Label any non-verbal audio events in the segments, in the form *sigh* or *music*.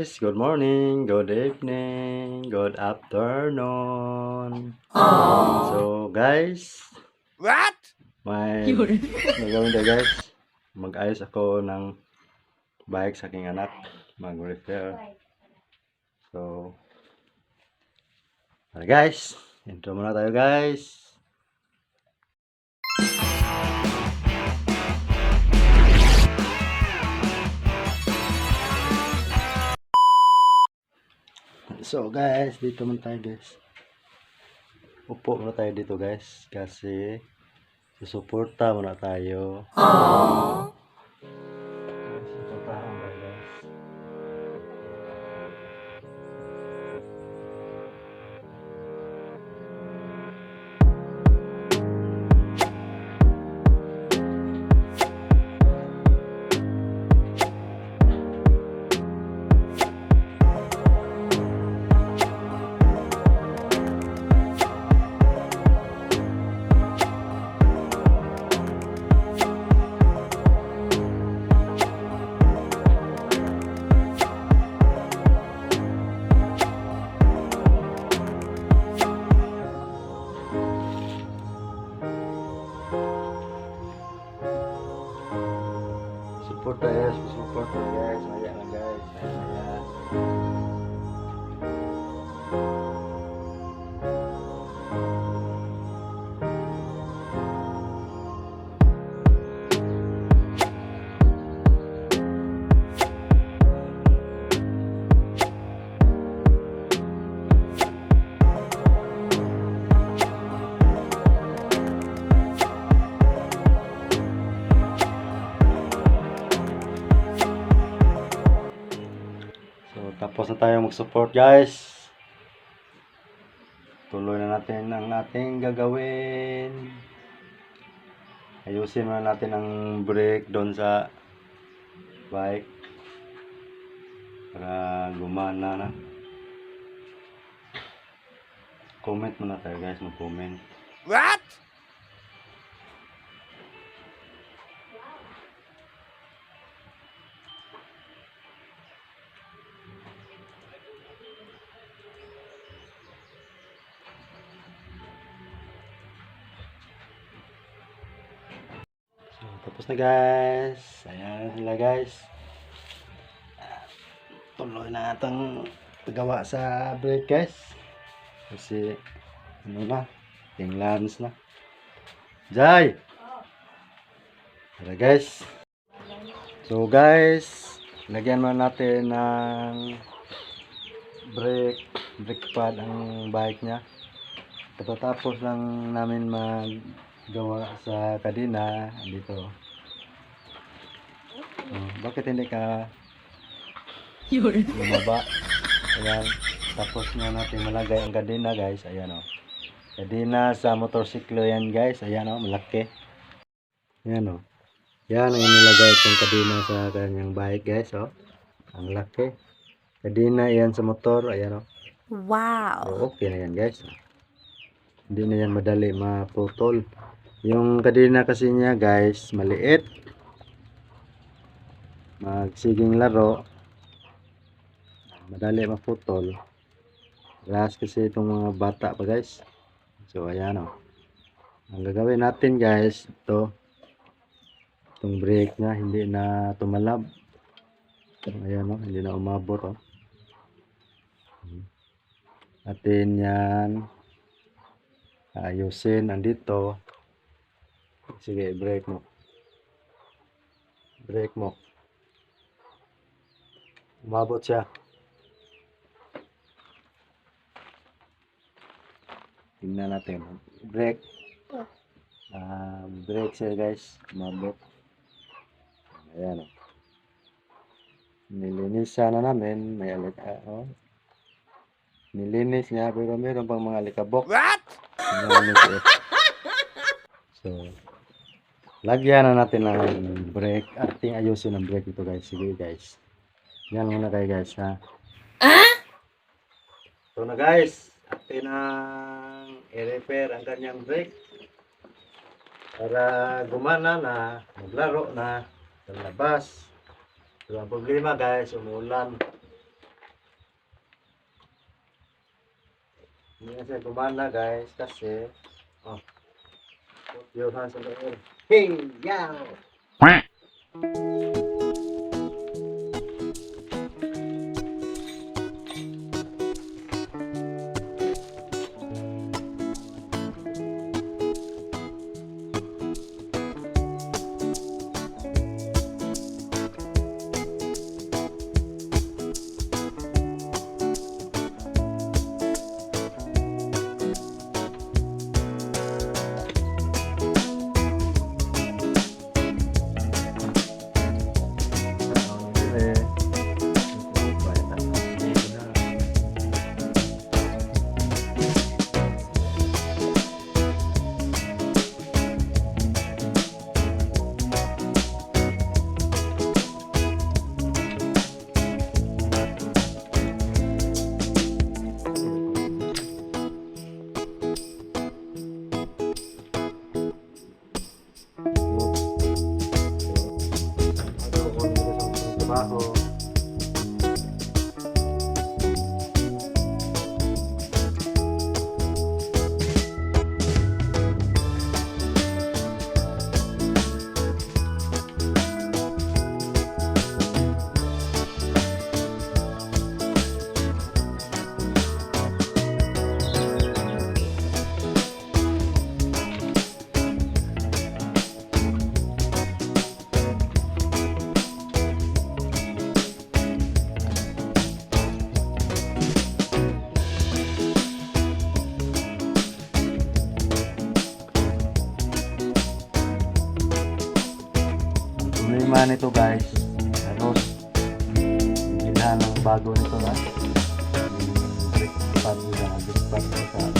guys, good morning, good evening, good afternoon. So guys, What? may *laughs* gagawin tayo guys. Mag-ayos ako ng bike sa aking anak. Mag-repair. So, tara guys, intro muna tayo guys. So guys, dito muna tayo guys. Upo muna tayo dito guys. Kasi susuporta muna tayo. Susuportahan tapos na tayo mag-support guys. Tuloy na natin ang ating gagawin. Ayusin muna natin ang brake doon sa bike. Para gumana na. Comment muna tayo guys, mag-comment. What? Tapos na guys. Ayan sila guys. Tuloy na itong gawa sa brake guys. Kasi ano na, yung lance na. Jai! Tara guys. So guys, lagyan mo natin ng brake, brake pad ang bike niya. Pagkatapos lang namin maggawa sa kadina dito. Oh, bakit hindi ka bumaba? *laughs* Ayan. Tapos na natin malagay ang kadina guys. Ayan o. Kadina sa motorsiklo yan guys. Ayan o. Malaki. Ayan o. Yan ang inilagay kong kadina sa kanyang bike guys o. Ang laki. Kadina yan sa motor. Ayan o. Wow. So, okay na yan guys. Hindi na yan madali maputol. Yung kadena kasi niya guys, maliit. Magsiging laro. Madali maputol. Last kasi itong mga bata pa guys. So ayan o. Ang gagawin natin guys, ito. Itong brake niya, hindi na tumalab. Ayan o, hindi na umabot o. Atin yan ayusin andito sige break mo. Break mo. Umabot siya. Tingnan natin. Break. Ah break siya guys. Umabot. Ayan o nilinisan na namin. May alik ah, oh. nilinis niya pero meron pang mga alikabok. What? Siya? *laughs* So, lagyan na natin ng brake at ayusin ang brake ito guys. Sige guys. Yan muna kayo guys ha? Ah? ito na guys. Atin ang i-repair ang kanyang brake para gumana na maglaro na sa labas so ang problema guys. Umulan. Hindi na siya gumana guys kasi oh put your hands on 嘿呀 Oh. Problema nito guys, halos bilhan ng bago nito na. Yung brake pad nila, brake pad nila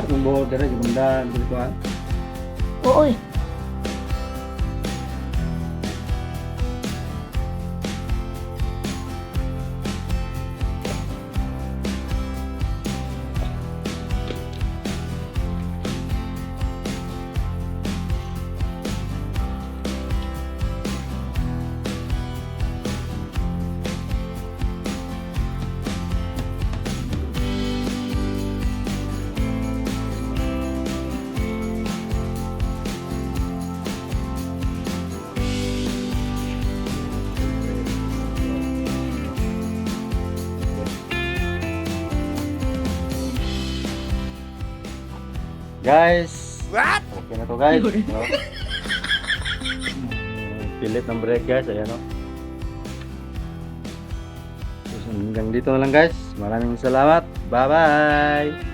Ano kung buhod dara, gumanda, dito? Oo eh. Guys! What? Okay na to guys. No? Pilit ng brake guys, ayan o. So, hanggang dito na lang guys. Maraming salamat. Bye-bye!